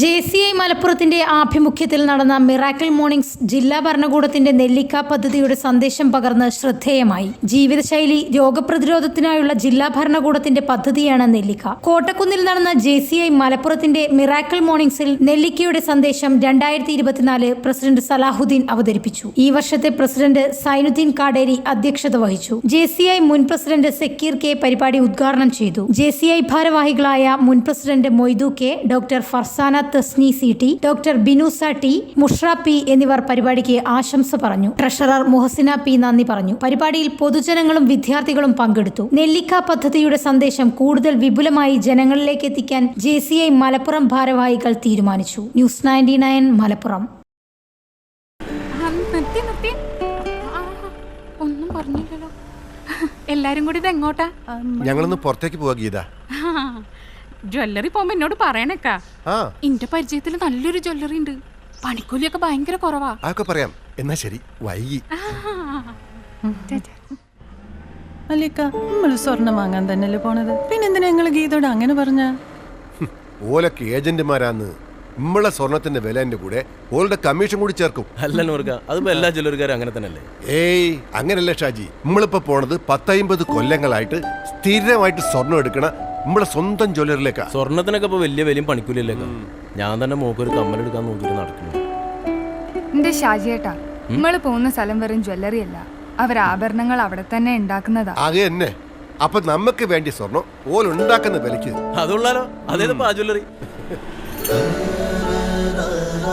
J C I മലപ്പുറത്തിന്റെ ആഭിമുഖ്യത്തിൽ നടന്ന മിറാക്കിൾ മോർണിംഗ്സ് ജില്ലാ ഭരണകൂടത്തിന്റെ നെല്ലിക്ക പദ്ധതിയുടെ സന്ദേശം പകർന്ന് ശ്രദ്ധേയമായി. ജീവിതശൈലി രോഗപ്രതിരോധത്തിനായുള്ള ജില്ലാ ഭരണകൂടത്തിന്റെ പദ്ധതിയാണ് നെല്ലിക്ക. കോട്ടക്കുന്നിൽ നടന്ന ജെ സി ഐ മലപ്പുറത്തിന്റെ മിറാക്കിൾ മോർണിംഗ്സിൽ നെല്ലിക്കയുടെ സന്ദേശം രണ്ടായിരത്തി ഇരുപത്തിനാല് പ്രസിഡന്റ് സലാഹുദ്ദീൻ അവതരിപ്പിച്ചു. ഈ വർഷത്തെ പ്രസിഡന്റ് സൈനുദ്ദീൻ കാടേരി അധ്യക്ഷത വഹിച്ചു. ജെ സി ഐ മുൻ പ്രസിഡന്റ് സക്കീർ കെ പരിപാടി ഉദ്ഘാടനം ചെയ്തു. ജെ സി ഐ ഭാരവാഹികളായ മുൻ president Moidu K doctor Farsana Thasni Sneesi T doctor Binusa T Mushra P എന്നിവർ പരിപാടിക്ക് ആശംസ പറഞ്ഞു. ട്രഷറർ മുഹസിന പി നന്ദി പറഞ്ഞു. പരിപാടിയിൽ പൊതുജനങ്ങളും വിദ്യാർത്ഥികളും പങ്കെടുത്തു. നെല്ലിക്ക പദ്ധതിയുടെ സന്ദേശം കൂടുതൽ വിപുലമായി ജനങ്ങളിലേക്ക് എത്തിക്കാൻ ജെ സി ഐ മലപ്പുറം ഭാരവാഹികൾ തീരുമാനിച്ചു. News ninety nine Malappuram. ഒന്നും പറഞ്ഞില്ലല്ലോ. എല്ലാരും കൂടി ഇത് എങ്ങോട്ടാ ഞങ്ങളൊന്ന് പുറത്തേക്ക് പോവാ ഗീത. ജ്വല്ലറി പോകുമ്പോ എന്നോട് പറയണേക്കാ. എന്റെ ഇന്റെ പരിചയത്തിൽ നല്ലൊരു ജ്വല്ലറി ഉണ്ട് പണിക്കൂലിയൊക്കെ ഭയങ്കര കുറവാ. അതൊക്കെ പറയാം. എന്നാ ശരി വൈകി. അല്ലേക്ക നമ്മൾ സ്വർണം വാങ്ങാൻ തന്നെയല്ലേ പോണത്? പിന്നെന്തിനാ ഞങ്ങൾ ഗീതോട് അങ്ങനെ പറഞ്ഞ? ഓലൊക്കെ ഏജന്റുമാരാന്ന്. നമ്മളെ സ്വർണത്തിന്റെ വിലന്റെ കൂടെ ഓളുടെ കമ്മീഷൻ കൂടി ചേർക്കും. അല്ല നൂർക്ക അതിപ്പോ എല്ലാ ജ്വല്ലറിക്കാരും അങ്ങനെ തന്നെയല്ലേ? ഏയ് അങ്ങനല്ല ഷാജി. നമ്മളിപ്പോ പോണത് പത്തൈമ്പത് കൊല്ലങ്ങളായിട്ട് സ്ഥിരമായിട്ട് സ്വർണം എടുക്കണ നമ്മളെ സ്വന്തം ജ്വല്ലറിലേക്കാ സ്വർണത്തിനൊക്കെ ഇപ്പൊ വലിയ വലിയ പണിക്കൂലില്ലേക്കാ ഞാൻ തന്നെ മോക്കൊരു കമ്മലെടുക്കാൻ നോക്കിയിട്ട് നടക്കുന്നു. എന്റെ ഷാജിയേട്ടാ നമ്മൾ പോകുന്ന സ്ഥലം വെറും ജ്വല്ലറി അല്ല. അവർ ആഭരണങ്ങൾ അവിടെ തന്നെ ഉണ്ടാക്കുന്നതാ. ആകെ തന്നെ. അപ്പൊ നമുക്ക് വേണ്ടി സ്വർണം ഓലുണ്ടാക്കുന്ന വിലക്ക് അതുള്ളാലോ? അതേതപ്പോ ആ ജ്വല്ലറി?